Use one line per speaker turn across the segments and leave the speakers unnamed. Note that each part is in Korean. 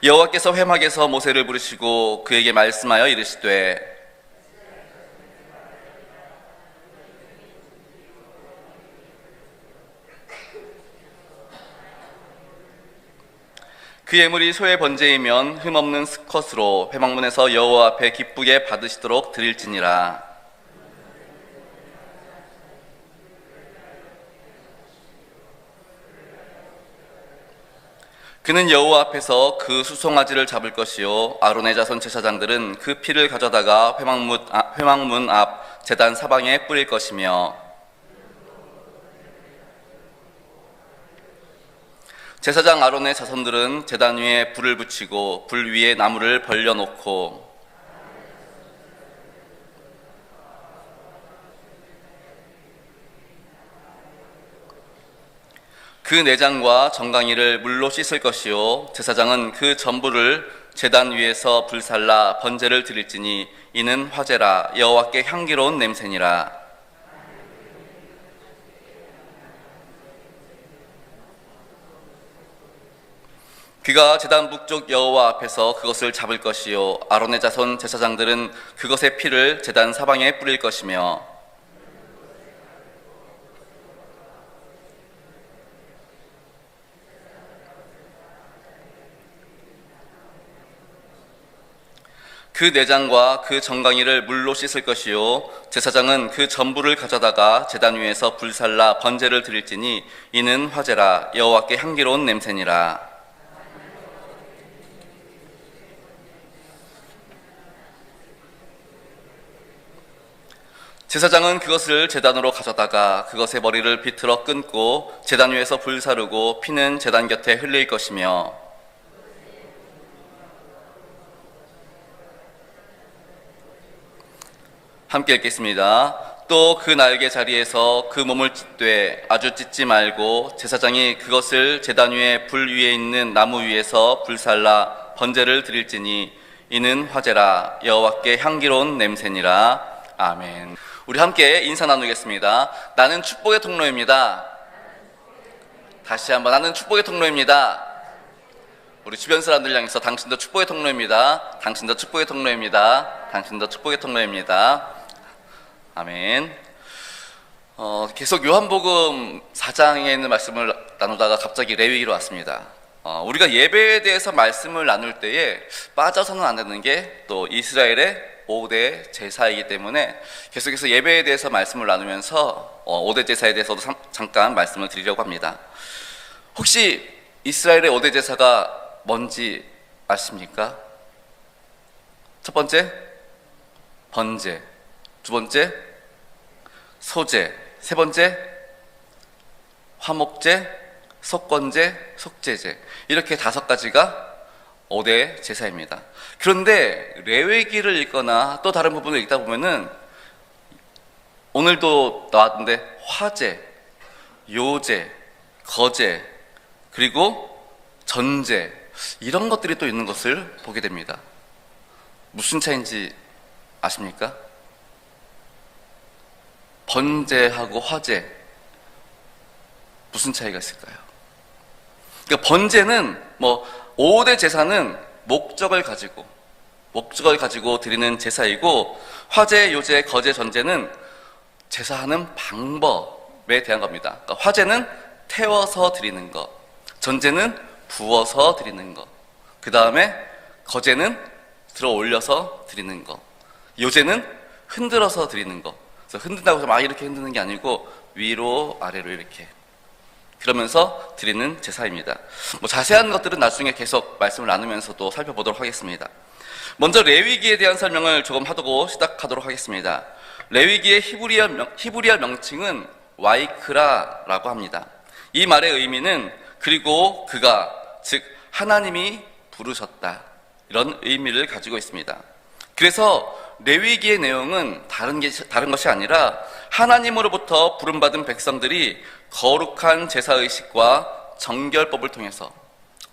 여호와께서 회막에서 모세를 부르시고 그에게 말씀하여 이르시되 그 예물이 소의 번제이면 흠없는 스컷으로 회막문에서 여호와 앞에 기쁘게 받으시도록 드릴지니라 그는 여호와 앞에서 그 수송아지를 잡을 것이요 아론의 자손 제사장들은 그 피를 가져다가 회막문, 아, 회막문 앞 제단 사방에 뿌릴 것이며 제사장 아론의 자손들은 제단 위에 불을 붙이고 불 위에 나무를 벌려놓고 그 내장과 정강이를 물로 씻을 것이요. 제사장은 그 전부를 제단 위에서 불살라 번제를 드릴지니 이는 화제라. 여호와께 향기로운 냄새니라. 그가 제단 북쪽 여호와 앞에서 그것을 잡을 것이요. 아론의 자손 제사장들은 그것의 피를 제단 사방에 뿌릴 것이며 그 내장과 그 정강이를 물로 씻을 것이요. 제사장은 그 전부를 가져다가 제단 위에서 불살라 번제를 드릴지니 이는 화제라. 여호와께 향기로운 냄새니라. 제사장은 그것을 제단으로 가져다가 그것의 머리를 비틀어 끊고 제단 위에서 불사르고 피는 제단 곁에 흘릴 것이며 함께 읽겠습니다. 또 그 날개 자리에서 그 몸을 찢되 아주 찢지 말고 제사장이 그것을 제단 위에 불 위에 있는 나무 위에서 불살라 번제를 드릴지니 이는 화제라 여호와께 향기로운 냄새니라 아멘. 우리 함께 인사 나누겠습니다. 나는 축복의 통로입니다. 다시 한번 나는 축복의 통로입니다. 우리 주변 사람들 향해서 당신도 축복의 통로입니다. 당신도 축복의 통로입니다. 당신도 축복의 통로입니다. 아멘. 어, 계속 요한복음 4장에 있는 말씀을 나누다가 갑자기 레위기로 왔습니다. 어, 우리가 예배에 대해서 말씀을 나눌 때에 빠져서는 안 되는 게 또 이스라엘의 5대 제사이기 때문에 계속해서 예배에 대해서 말씀을 나누면서 어, 5대 제사에 대해서도 삼- 잠깐 말씀을 드리려고 합니다. 혹시 이스라엘의 5대 제사가 뭔지 아십니까? 첫 번째, 번제. 두 번째, 소제. 세 번째, 화목제, 속건제, 속제제. 이렇게 다섯 가지가 5대 제사입니다. 그런데 레위기를 읽거나 또 다른 부분을 읽다 보면은 오늘도 나왔는데 화제, 요제, 거제, 그리고 전제 이런 것들이 또 있는 것을 보게 됩니다. 무슨 차이인지 아십니까? 번제하고 화제 무슨 차이가 있을까요? 그러니까 번제는 뭐 5대 제사는 목적을 가지고 목적을 가지고 드리는 제사이고 화제, 요제, 거제, 전제는 제사하는 방법에 대한 겁니다. 그러니까 화제는 태워서 드리는 것, 전제는 부어서 드리는 것, 그 다음에 거제는 들어 올려서 드리는 것, 요제는 흔들어서 드리는 것. 그래서 흔든다고 해서 막 이렇게 흔드는 게 아니고 위로 아래로 이렇게 그러면서 드리는 제사입니다. 뭐 자세한 것들은 나중에 계속 말씀을 나누면서도 살펴보도록 하겠습니다. 먼저 레위기에 대한 설명을 조금 하고 시작하도록 하겠습니다. 레위기의 히브리어, 명, 히브리어 명칭은 와이크라라고 합니다. 이 말의 의미는 그리고 그가 즉 하나님이 부르셨다 이런 의미를 가지고 있습니다. 그래서 레위기의 내용은 다른 게 다른 것이 아니라 하나님으로부터 부름받은 백성들이 거룩한 제사 의식과 정결법을 통해서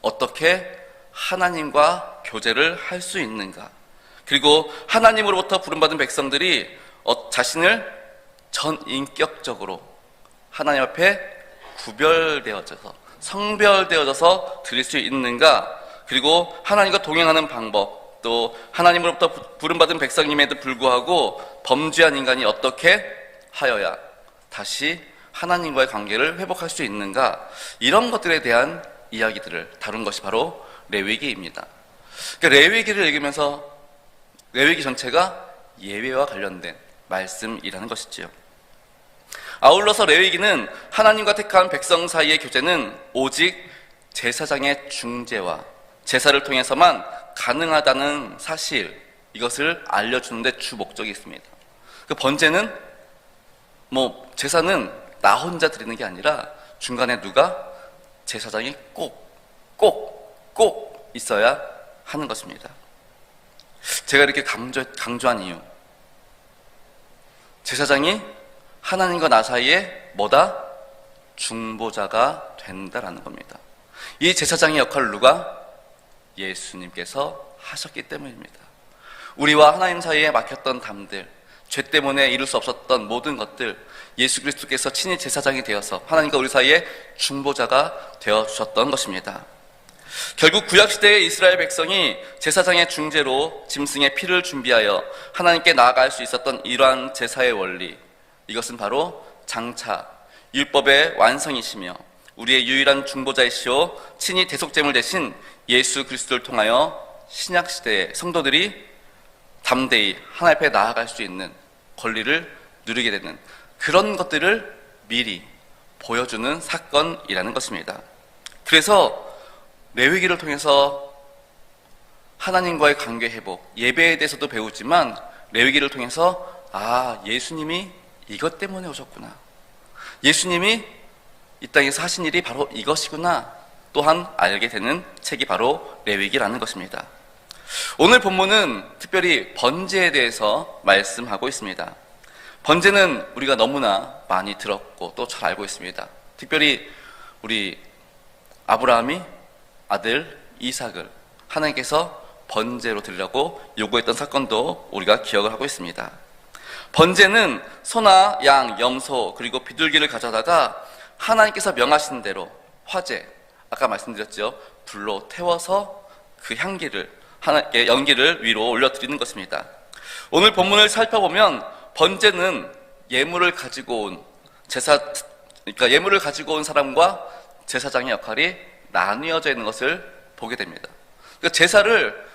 어떻게 하나님과 교제를 할 수 있는가? 그리고 하나님으로부터 부름받은 백성들이 어, 자신을 전 인격적으로 하나님 앞에 구별되어져서 성별되어져서 드릴 수 있는가? 그리고 하나님과 동행하는 방법, 또 하나님으로부터 부- 부름받은 백성임에도 불구하고 범죄한 인간이 어떻게 하여야 다시 하나님과의 관계를 회복할 수 있는가 이런 것들에 대한 이야기들을 다룬 것이 바로 레위기입니다. 그러니까 레위기를 읽으면서 레위기 전체가 예외와 관련된 말씀이라는 것이지요. 아울러서 레위기는 하나님과 택한 백성 사이의 교제는 오직 제사장의 중재와 제사를 통해서만 가능하다는 사실 이것을 알려주는데 주 목적이 있습니다. 그 번제는 뭐 제사는 나 혼자 드리는 게 아니라 중간에 누가 제사장이 꼭, 꼭, 꼭 있어야 하는 것입니다. 제가 이렇게 강조, 강조한 이유. 제사장이 하나님과 나 사이에 뭐다? 중보자가 된다라는 겁니다. 이 제사장의 역할을 누가? 예수님께서 하셨기 때문입니다. 우리와 하나님 사이에 막혔던 담들, 죄 때문에 이룰 수 없었던 모든 것들, 예수 그리스도께서 친히 제사장이 되어서 하나님과 우리 사이에 중보자가 되어 주셨던 것입니다. 결국 구약 시대의 이스라엘 백성이 제사장의 중재로 짐승의 피를 준비하여 하나님께 나아갈 수 있었던 이러한 제사의 원리, 이것은 바로 장차 율법의 완성이시며 우리의 유일한 중보자이시오 친히 대속제물 대신 예수 그리스도를 통하여 신약 시대의 성도들이 담대히 하나님 앞에 나아갈 수 있는 권리를 누리게 되는 그런 것들을 미리 보여주는 사건이라는 것입니다. 그래서 레위기를 통해서 하나님과의 관계 회복, 예배에 대해서도 배우지만 레위기를 통해서 아, 예수님이 이것 때문에 오셨구나. 예수님이 이 땅에서 하신 일이 바로 이것이구나. 또한 알게 되는 책이 바로 레위기라는 것입니다. 오늘 본문은 특별히 번제에 대해서 말씀하고 있습니다. 번제는 우리가 너무나 많이 들었고 또 잘 알고 있습니다. 특별히 우리 아브라함이 아들 이삭을 하나님께서 번제로 드리라고 요구했던 사건도 우리가 기억을 하고 있습니다. 번제는 소나 양, 염소 그리고 비둘기를 가져다가 하나님께서 명하신 대로 화재 아까 말씀드렸죠 불로 태워서 그 향기를 하나님께 연기를 위로 올려드리는 것입니다. 오늘 본문을 살펴보면 번제는 예물을 가지고 온 제사 그러니까 예물을 가지고 온 사람과 제사장의 역할이 나뉘어져 있는 것을 보게 됩니다. 그러니까 제사를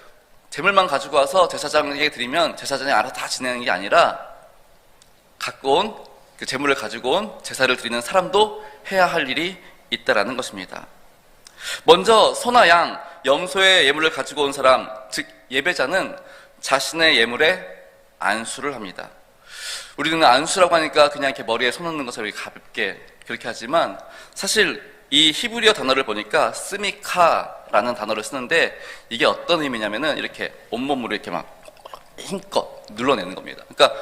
재물만 가지고 와서 제사장에게 드리면 제사장이 알아서 다 지내는 게 아니라 갖고 온 그 재물을 가지고 온 제사를 드리는 사람도 해야 할 일이 있다라는 것입니다. 먼저 소나 양, 염소의 예물을 가지고 온 사람, 즉 예배자는 자신의 예물에 안수를 합니다. 우리는 안수라고 하니까 그냥 이렇게 머리에 손 얹는 것을 가볍게 그렇게 하지만 사실 이 히브리어 단어를 보니까 스미카라는 단어를 쓰는데 이게 어떤 의미냐면은 이렇게 온몸으로 이렇게 막 힘껏 눌러내는 겁니다. 그러니까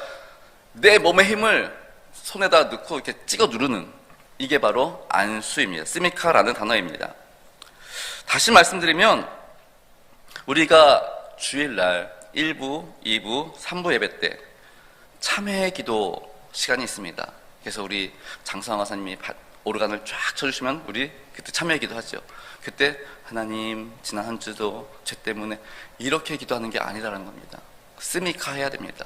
내 몸의 힘을 손에다 넣고 이렇게 찍어 누르는 이게 바로 안수입니다. 스미카라는 단어입니다. 다시 말씀드리면 우리가 주일날 1부, 2부, 3부 예배 때 참회 기도 시간이 있습니다. 그래서 우리 장성화 사님이 오르간을 쫙 쳐주시면 우리 그때 참회 기도하죠. 그때 하나님 지난 한 주도 죄 때문에 이렇게 기도하는 게 아니라는 겁니다. 스미카 해야 됩니다.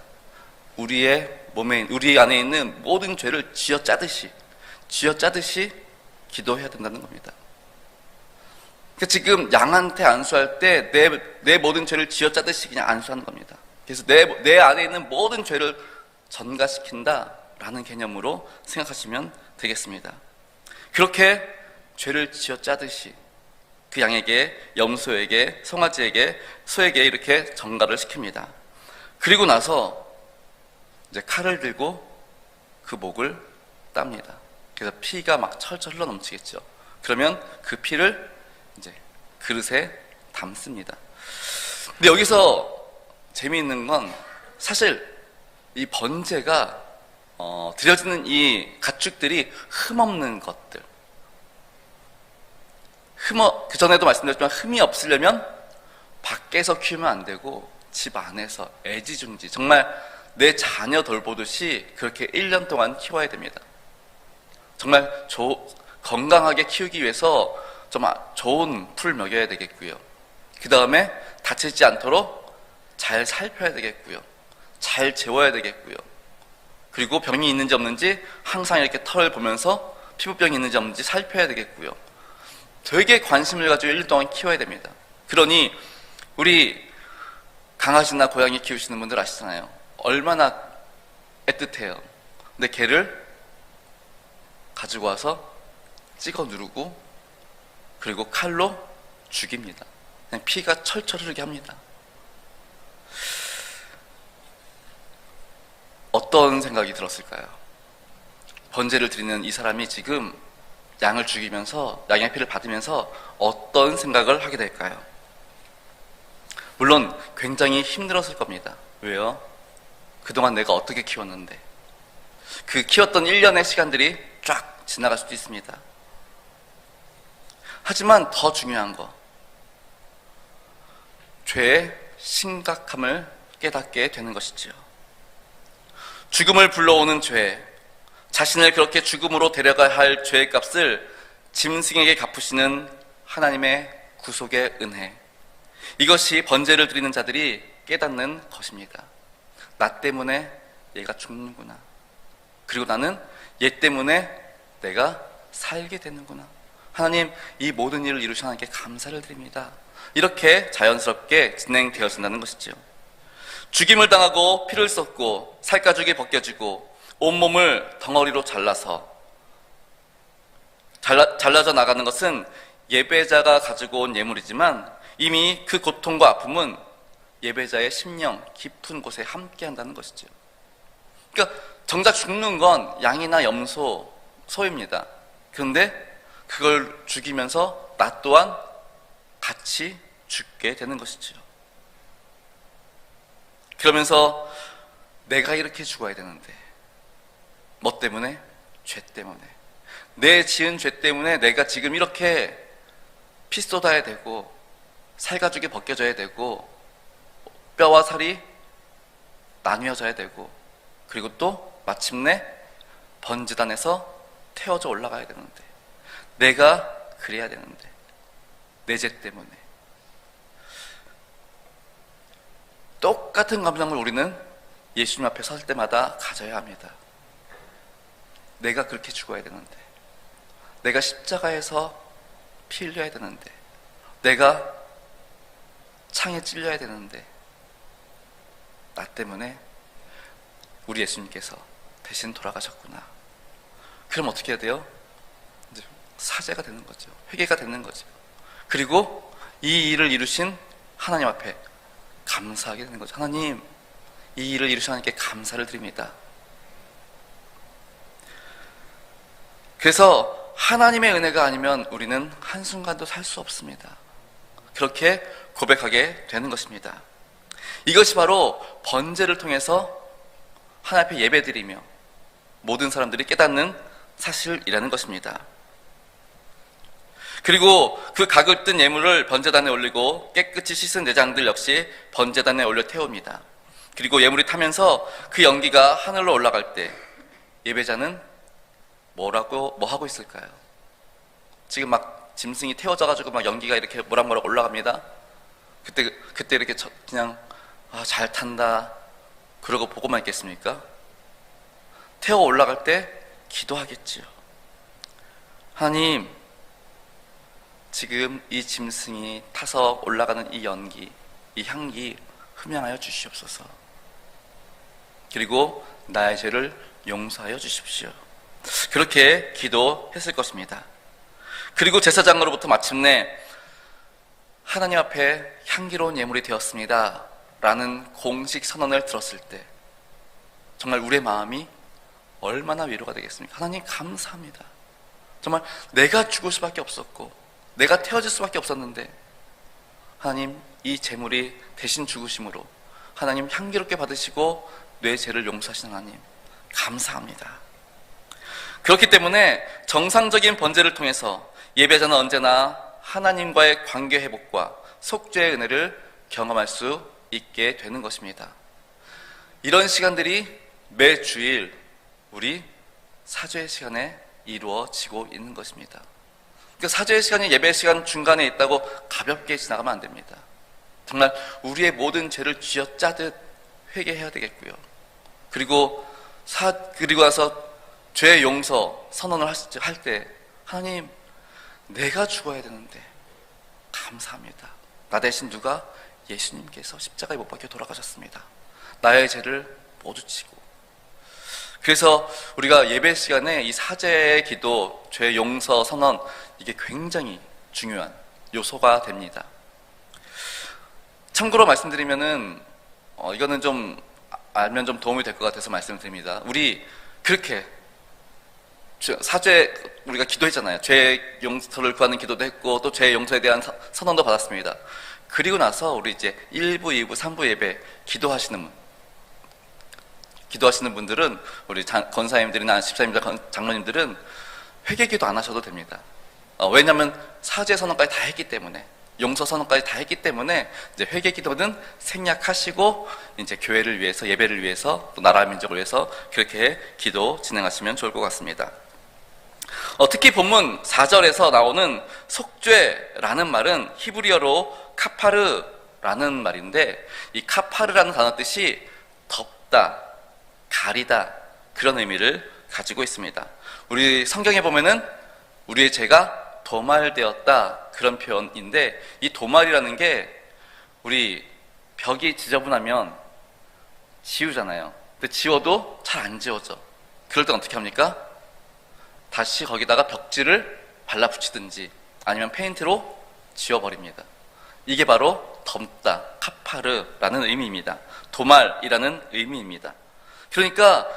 우리의 몸에 우리 안에 있는 모든 죄를 쥐어 짜듯이 쥐어 짜듯이 기도해야 된다는 겁니다. 그러니까 지금 양한테 안수할 때 내 내 모든 죄를 쥐어 짜듯이 그냥 안수하는 겁니다. 그래서 내 내 안에 있는 모든 죄를 전가시킨다라는 개념으로 생각하시면 되겠습니다. 그렇게 죄를 쥐어 짜듯이 그 양에게 염소에게 송아지에게 소에게 이렇게 전가를 시킵니다. 그리고 나서 이제 칼을 들고 그 목을 땁니다. 그래서 피가 막 철철 흘러 넘치겠죠. 그러면 그 피를 이제 그릇에 담습니다. 근데 여기서 재미있는 건 사실 이 번제가 어, 드려지는 이 가축들이 흠없는 것들. 흠어 그 전에도 말씀드렸지만 흠이 없으려면 밖에서 키우면 안 되고 집 안에서 애지중지 정말 내 자녀 돌보듯이 그렇게 1년 동안 키워야 됩니다. 정말 조, 건강하게 키우기 위해서 정말 좋은 풀 먹여야 되겠고요. 그 다음에 다치지 않도록 잘 살펴야 되겠고요. 잘 재워야 되겠고요. 그리고 병이 있는지 없는지 항상 이렇게 털을 보면서 피부병이 있는지 없는지 살펴야 되겠고요. 되게 관심을 가지고 1년 동안 키워야 됩니다. 그러니 우리 강아지나 고양이 키우시는 분들 아시잖아요. 얼마나 애틋해요. 근데 걔를 가지고 와서 찍어 누르고 그리고 칼로 죽입니다. 그냥 피가 철철 흐르게 합니다. 어떤 생각이 들었을까요? 번제를 드리는 이 사람이 지금 양을 죽이면서 양의 피를 받으면서 어떤 생각을 하게 될까요? 물론 굉장히 힘들었을 겁니다. 왜요? 그동안 내가 어떻게 키웠는데 그 키웠던 1년의 시간들이 쫙 지나갈 수도 있습니다. 하지만 더 중요한 거 죄의 심각함을 깨닫게 되는 것이지요. 죽음을 불러오는 죄, 자신을 그렇게 죽음으로 데려가야 할 죄의 값을 짐승에게 갚으시는 하나님의 구속의 은혜. 이것이 번제를 드리는 자들이 깨닫는 것입니다. 나 때문에 얘가 죽는구나. 그리고 나는 얘 때문에 내가 살게 되는구나. 하나님, 이 모든 일을 이루신 하나님께 감사를 드립니다. 이렇게 자연스럽게 진행되어진다는 것이지요. 죽임을 당하고 피를 쏟고 살가죽이 벗겨지고 온몸을 덩어리로 잘라서 잘라, 잘라져 나가는 것은 예배자가 가지고 온 예물이지만 이미 그 고통과 아픔은 예배자의 심령 깊은 곳에 함께 한다는 것이죠. 그러니까 정작 죽는 건 양이나 염소, 소입니다. 그런데 그걸 죽이면서 나 또한 같이 죽게 되는 것이죠. 그러면서 내가 이렇게 죽어야 되는데 뭐 때문에? 죄 때문에. 내 지은 죄 때문에 내가 지금 이렇게 피 쏟아야 되고 살가죽이 벗겨져야 되고 뼈와 살이 나뉘어져야 되고 그리고 또 마침내 번지단에서 태워져 올라가야 되는데 내가 그래야 되는데 내 죄 때문에 똑같은 감정을 우리는 예수님 앞에 설 때마다 가져야 합니다. 내가 그렇게 죽어야 되는데 내가 십자가에서 피 흘려야 되는데 내가 창에 찔려야 되는데 나 때문에 우리 예수님께서 대신 돌아가셨구나. 그럼 어떻게 해야 돼요? 사죄가 되는 거죠. 회개가 되는 거죠. 그리고 이 일을 이루신 하나님 앞에 감사하게 되는 거죠. 하나님, 이 일을 이루신 하나님께 감사를 드립니다. 그래서 하나님의 은혜가 아니면 우리는 한순간도 살 수 없습니다. 그렇게 고백하게 되는 것입니다. 이것이 바로 번제를 통해서 하나님 앞에 예배드리며 모든 사람들이 깨닫는 사실이라는 것입니다. 그리고 그 각을 뜬 예물을 번제단에 올리고 깨끗이 씻은 내장들 역시 번제단에 올려 태웁니다. 그리고 예물이 타면서 그 연기가 하늘로 올라갈 때 예배자는 뭐라고 뭐 하고 있을까요? 지금 막 짐승이 태워져 가지고 막 연기가 이렇게 모락모락 올라갑니다. 그때 그때 이렇게 저- 그냥 아, 잘 탄다 그러고 보고만 있겠습니까? 태워 올라갈 때 기도하겠지요. 하나님, 지금 이 짐승이 타서 올라가는 이 연기, 이 향기 흠양하여 주시옵소서. 그리고 나의 죄를 용서하여 주십시오. 그렇게 기도했을 것입니다. 그리고 제사장으로부터 마침내 하나님 앞에 향기로운 예물이 되었습니다. 라는 공식 선언을 들었을 때 정말 우리의 마음이 얼마나 위로가 되겠습니까? 하나님 감사합니다. 정말 내가 죽을 수밖에 없었고 내가 태어질 수밖에 없었는데 하나님 이 재물이 대신 죽으심으로 하나님 향기롭게 받으시고 내 죄를 용서하신 하나님 감사합니다. 그렇기 때문에 정상적인 번제를 통해서 예배자는 언제나 하나님과의 관계 회복과 속죄의 은혜를 경험할 수 있게 되는 것입니다. 이런 시간들이 매 주일 우리 사죄의 시간에 이루어지고 있는 것입니다. 그 사죄의 시간이 예배 시간 중간에 있다고 가볍게 지나가면 안 됩니다. 정말 우리의 모든 죄를 쥐어짜듯 회개해야 되겠고요. 그리고 사 그리고 와서 죄 용서 선언을 할 때 하나님 내가 죽어야 되는데 감사합니다. 나 대신 누가 예수님께서 십자가에 못 박혀 돌아가셨습니다. 나의 죄를 모두 치고 그래서 우리가 예배 시간에 이 사죄의 기도, 죄 용서 선언 이게 굉장히 중요한 요소가 됩니다. 참고로 말씀드리면은 어, 이거는 좀 알면 좀 도움이 될 것 같아서 말씀드립니다. 우리 그렇게 사죄 우리가 기도했잖아요. 죄 용서를 구하는 기도도 했고 또 죄 용서에 대한 선언도 받았습니다. 그리고 나서 우리 이제 1부, 2부, 3부 예배 기도하시는 분 기도하시는 분들은 우리 권사님들이나 집사님들, 장로님들은 회개 기도 안 하셔도 됩니다. 어, 왜냐하면 사죄 선언까지 다 했기 때문에 용서 선언까지 다 했기 때문에 이제 회개 기도는 생략하시고 이제 교회를 위해서 예배를 위해서 또 나라 민족을 위해서 그렇게 기도 진행하시면 좋을 것 같습니다. 어, 특히 본문 4절에서 나오는 속죄라는 말은 히브리어로 카파르라는 말인데 이 카파르라는 단어 뜻이 덮다, 가리다 그런 의미를 가지고 있습니다. 우리 성경에 보면은 우리의 죄가 도말되었다 그런 표현인데 이 도말이라는 게 우리 벽이 지저분하면 지우잖아요. 근데 지워도 잘 안 지워져. 그럴 땐 어떻게 합니까? 다시 거기다가 벽지를 발라 붙이든지 아니면 페인트로 지워버립니다. 이게 바로 덮다, 카파르라는 의미입니다. 도말이라는 의미입니다. 그러니까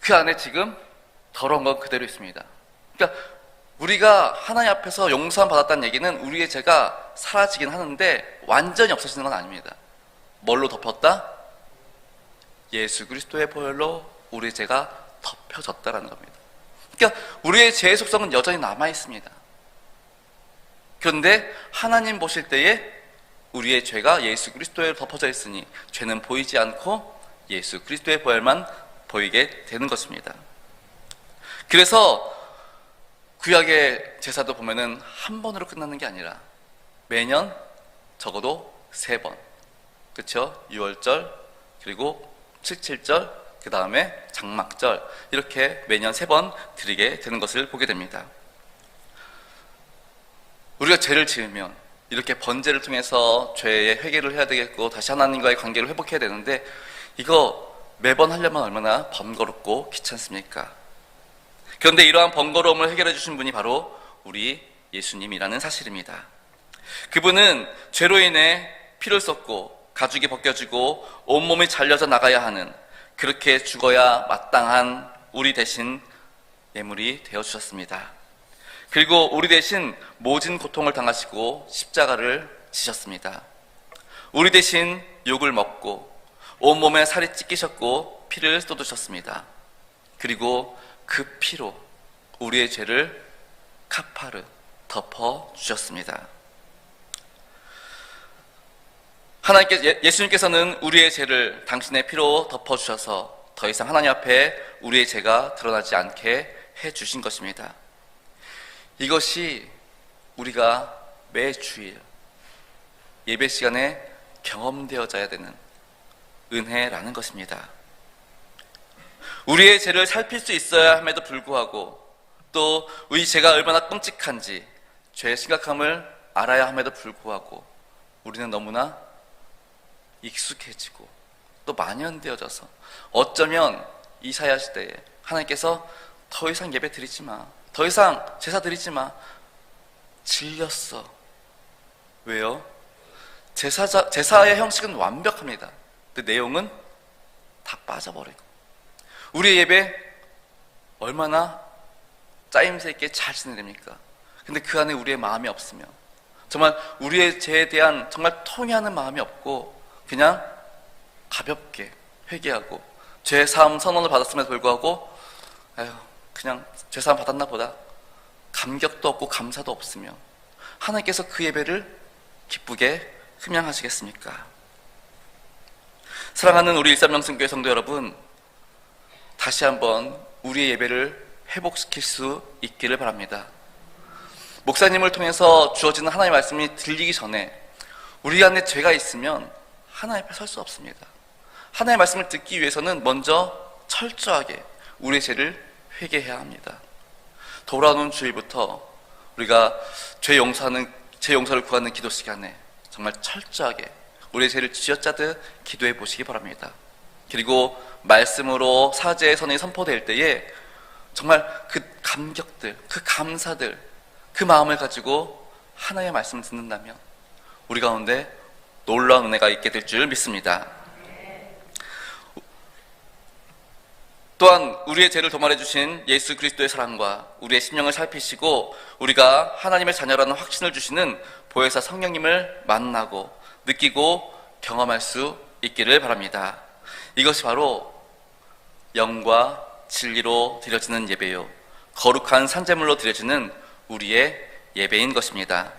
그 안에 지금 더러운 건 그대로 있습니다. 그러니까 우리가 하나님 앞에서 용서함 받았다는 얘기는 우리의 죄가 사라지긴 하는데 완전히 없어지는 건 아닙니다. 뭘로 덮었다? 예수 그리스도의 보혈로 우리의 죄가 덮여졌다라는 겁니다. 그러니까 우리의 죄의 속성은 여전히 남아 있습니다. 그런데 하나님 보실 때에 우리의 죄가 예수 그리스도에 덮어져 있으니 죄는 보이지 않고 예수 그리스도의 보혈만 보이게 되는 것입니다. 그래서 구약의 제사도 보면은 한 번으로 끝나는 게 아니라 매년 적어도 세 번. 그렇죠? 6월절 그리고 77절 그 다음에 장막절 이렇게 매년 세 번 드리게 되는 것을 보게 됩니다. 우리가 죄를 지으면 이렇게 번제를 통해서 죄의 회개를 해야 되겠고 다시 하나님과의 관계를 회복해야 되는데 이거 매번 하려면 얼마나 번거롭고 귀찮습니까? 그런데 이러한 번거로움을 해결해 주신 분이 바로 우리 예수님이라는 사실입니다. 그분은 죄로 인해 피를 쏟고 가죽이 벗겨지고 온몸이 잘려져 나가야 하는 그렇게 죽어야 마땅한 우리 대신 예물이 되어 주셨습니다. 그리고 우리 대신 모진 고통을 당하시고 십자가를 지셨습니다. 우리 대신 욕을 먹고 온몸에 살이 찢기셨고 피를 쏟으셨습니다. 그리고 그 피로 우리의 죄를 카파르 덮어 주셨습니다. 하나님께 예, 예수님께서는 우리의 죄를 당신의 피로 덮어 주셔서 더 이상 하나님 앞에 우리의 죄가 드러나지 않게 해 주신 것입니다. 이것이 우리가 매 주일 예배 시간에 경험되어져야 되는 은혜라는 것입니다. 우리의 죄를 살필 수 있어야 함에도 불구하고 또 우리 죄가 얼마나 끔찍한지 죄의 심각함을 알아야 함에도 불구하고 우리는 너무나 익숙해지고 또 만연되어져서 어쩌면 이사야 시대에 하나님께서 더 이상 예배 드리지 마. 더 이상 제사 드리지 마. 질렸어. 왜요? 제사자, 제사의 형식은 완벽합니다. 근데 내용은 다 빠져버리고. 우리의 예배 얼마나 짜임새 있게 잘 진행됩니까? 근데 그 안에 우리의 마음이 없으면 정말 우리의 죄에 대한 정말 통회하는 마음이 없고 그냥 가볍게 회개하고 죄 사함 선언을 받았음에도 불구하고 에휴 그냥 죄 사함 받았나 보다 감격도 없고 감사도 없으며 하나님께서 그 예배를 기쁘게 흠양하시겠습니까? 사랑하는 우리 일삼명성교회 성도 여러분, 다시 한번 우리의 예배를 회복시킬 수 있기를 바랍니다. 목사님을 통해서 주어지는 하나님의 말씀이 들리기 전에 우리 안에 죄가 있으면 하나님 앞에 설 수 없습니다. 하나님의 말씀을 듣기 위해서는 먼저 철저하게 우리의 죄를 회개해야 합니다. 돌아오는 주일부터 우리가 죄 용서하는 죄 용서를 구하는 기도 시간에 정말 철저하게 우리의 죄를 쥐어짜듯 기도해 보시기 바랍니다. 그리고 말씀으로 사죄의 선이 선포될 때에 정말 그 감격들, 그 감사들, 그 마음을 가지고 하나님의 말씀을 듣는다면 우리 가운데 놀라운 은혜가 있게 될 줄 믿습니다. 또한 우리의 죄를 도말해 주신 예수 그리스도의 사랑과 우리의 심령을 살피시고 우리가 하나님의 자녀라는 확신을 주시는 보혜사 성령님을 만나고 느끼고 경험할 수 있기를 바랍니다. 이것이 바로 영과 진리로 드려지는 예배요 거룩한 산재물로 드려지는 우리의 예배인 것입니다.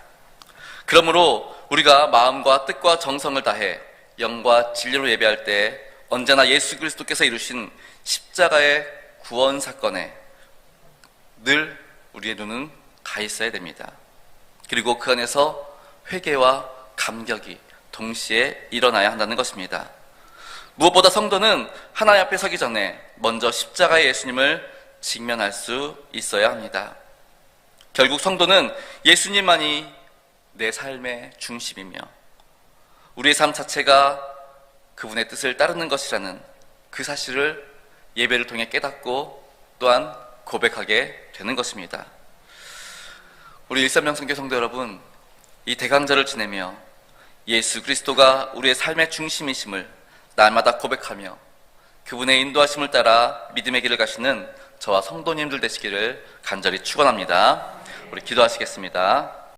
그러므로 우리가 마음과 뜻과 정성을 다해 영과 진리로 예배할 때 언제나 예수 그리스도께서 이루신 십자가의 구원 사건에 늘 우리의 눈은 가 있어야 됩니다. 그리고 그 안에서 회개와 감격이 동시에 일어나야 한다는 것입니다. 무엇보다 성도는 하나님 앞에 서기 전에 먼저 십자가의 예수님을 직면할 수 있어야 합니다. 결국 성도는 예수님만이 내 삶의 중심이며 우리의 삶 자체가 그분의 뜻을 따르는 것이라는 그 사실을 예배를 통해 깨닫고 또한 고백하게 되는 것입니다. 우리 일삼명 성교 성도 여러분, 이 대강절을 지내며 예수 그리스도가 우리의 삶의 중심이심을 날마다 고백하며 그분의 인도하심을 따라 믿음의 길을 가시는 저와 성도님들 되시기를 간절히 축원합니다. 우리 기도하시겠습니다.